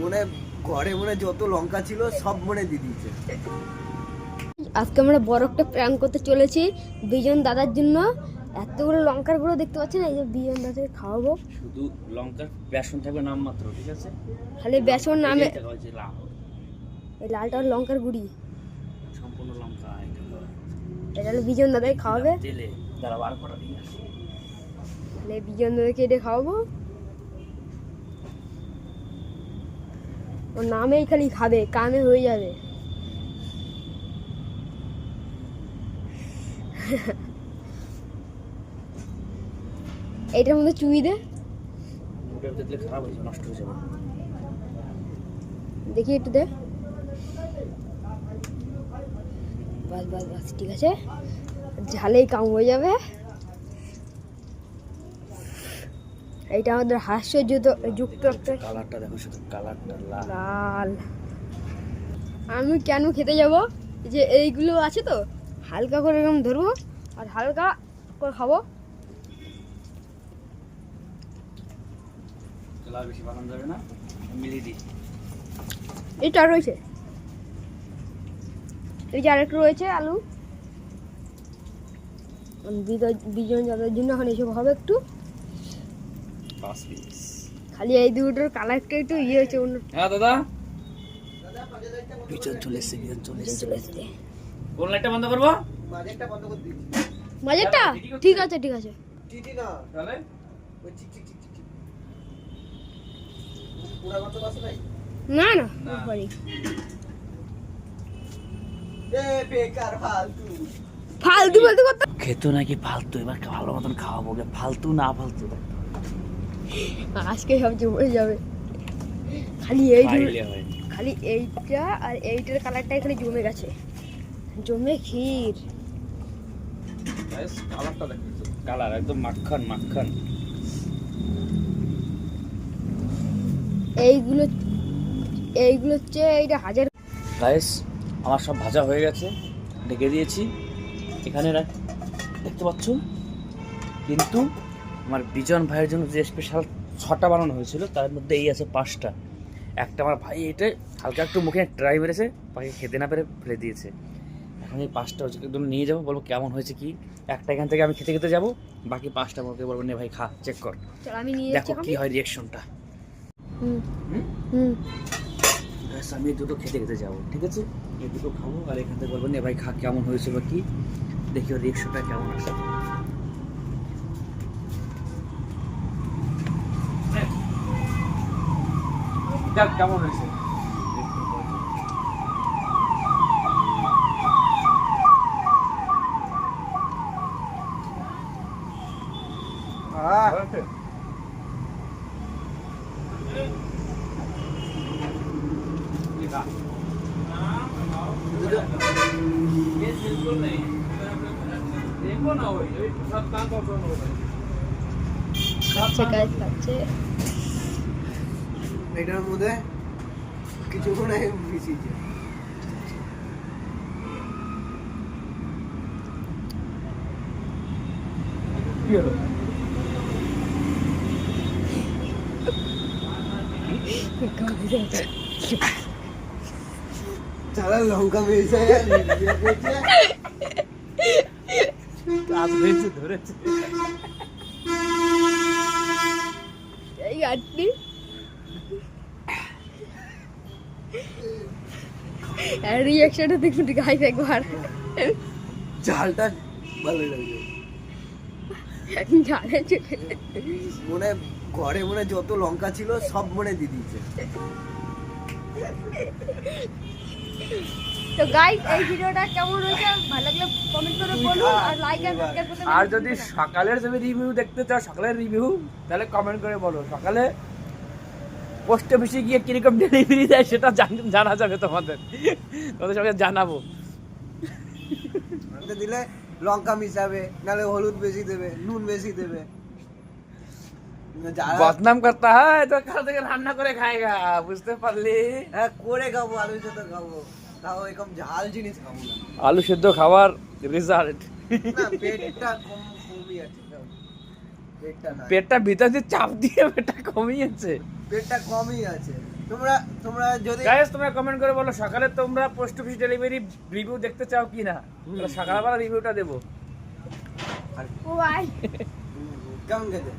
মনে ঘরে মনে যত লঙ্কা ছিল সব মনে দিয়ে দিয়েছে। আজকে আমরা বড় একটা প্র্যাঙ্ক করতে চলেছি বিজন দাদার জন্য। এতগুলো লঙ্কার গুঁড়ো দেখতে পাচ্ছেন? এই যে বিজন দাদাকে খাওয়াবো। শুধু লঙ্কার বেসন থাকবে নাম মাত্র ঠিক আছে? খালি বেসন নামে এই লালটা লঙ্কার গুঁড়ি। সম্পূর্ণ লঙ্কা এটা হলো বিজন দাদাকে খাওয়াবে। তেলে যারা বার করা দিয়ে আসে। তাহলে বিজন দাদাকে এটা খাওয়াবো। ওর নামেই খালি খাবে কামে হয়ে যাবে। এইটার মধ্যে চুই দে। দেখি একটু দে। বাস বাস বাস ঠিক আছে। ঝালেই কাম হয়ে যাবে। এইটা আমাদের হাস্যযুক্ত যুক্ত একটা কালারটা দেখো শুধু কালারটা লাল। আমি কেন খেতে যাব? যে এইগুলো আছে তো হালকা করে এরকম ধরবো আর হালকা করে খাব। বেশি যাবে না মিলিয়ে দিই। এটা রয়েছে। এই যে আরেকটু রয়েছে আলু। বিজ- বিজন যাদের জন্য এখন এসব হবে একটু। পিস খালি এই দুটোর কালারটা একটু ইয়ে হয়েছে অন্য হ্যাঁ দাদা? পিছন চলে এসছে পিছন চলে এসছে। চলে এসছে। কোন লাইটটা বন্ধ করব? বাজেটটা বন্ধ করে ঠিক আছে ঠিক আছে। টিটি না। তাহলে? ওই চিক চিক চিক চিক চিক পুরা কত আছে ভাই না না না। পারি। এ বেকার ফালতু। ফালতু করতে খেতো নাকি ফালতু এবার ভালো মতন খাওয়াবো ফালতু না ফালতু। আজকে সব জমে যাবে। খালি এই খালি এইটা আর এইটার কালারটাই খালি জমে গেছে। জমে ক্ষীর। কালার একদম মাখন মাখন। এইগুলো এইগুলো হচ্ছে এইটা হাজার গাইস আমার সব ভাজা হয়ে গেছে। ঢেকে দিয়েছি। এখানে দেখতে পাচ্ছ? কিন্তু আমার বিজন ভাইয়ের জন্য যে স্পেশাল ছটা বানানো হয়েছিল তার মধ্যে এই আছে পাঁচটা। একটা আমার ভাই এটা হালকা একটু মুখে ট্রাই মেরেছে পাখি খেতে না পেরে ফেলে দিয়েছে। এখন এই পাঁচটা হচ্ছে একদম নিয়ে যাব বলব কেমন হয়েছে কি? একটা এখান থেকে আমি খেতে খেতে যাব বাকি পাঁচটা আমাকে বলব নে ভাই খা চেক কর। দেখো কি হয় রিয়াকশনটা আমি দুটো খেতে খেতে যাব ঠিক আছে? এই দুটো খাব আর এখান থেকে বলব নে ভাই খা কেমন হয়েছে বা কি? দেখি ওর রিয়েকশনটা কেমন আসে। দেখ কেমন হয়েছে আহ খাচ্ছে গাছ খাচ্ছে এটার মধ্যে কিছু মনে হয় মিশিয়েছে সারা লঙ্কা মিশে ইয়ে করছে। ধরেছে ধরেছে এই আটটি রিয়াকশনটা দেখুন গাইস একবার। ঝালটা ভালো লাগছে। জানে মনে ঘরে মনে যত লঙ্কা ছিল সব মনে দিয়ে দিয়েছে। তো গাইস এই ভিডিওটা কেমন হয়েছে? ভালো লাগলে কমেন্ট করে বলুন আর লাইক আর সাবস্ক্রাইব করতে আর যদি সকালের যদি রিভিউ দেখতে চাও সকালের রিভিউ তাহলে কমেন্ট করে বলো। সকালে পোস্ট অফিসে গিয়ে কীরকম ডেলিভারি দেয় সেটা জানা যাবে তোমাদের। তোমাদের সঙ্গে জানাব। দিলে লঙ্কা মিশাবে নাহলে হলুদ বেশি দেবে নুন বেশি দেবে। বদনাম করতে হয় তো কাল থেকে রান্না করে খায়গা বুঝতে পারলি? হ্যাঁ করে খাব আলু সাথে খাব। তাও এরকম ঝাল জিনিস খাব না। আলু সেদ্ধ খাওয়ার রেজাল্ট পেটটা কম আছে পেটটা ভিতর দিয়ে চাপ দিয়ে পেটটা কমিয়েছে। পেটটা কমই আছে। তোমরা তোমরা যদি গাইস তোমরা কমেন্ট করে বলো সকালে তোমরা পোস্ট অফিস ডেলিভারি রিভিউ দেখতে চাও কি না সকালবেলা রিভিউটা দেবো। ও ভাই হুম, কেমন খেতে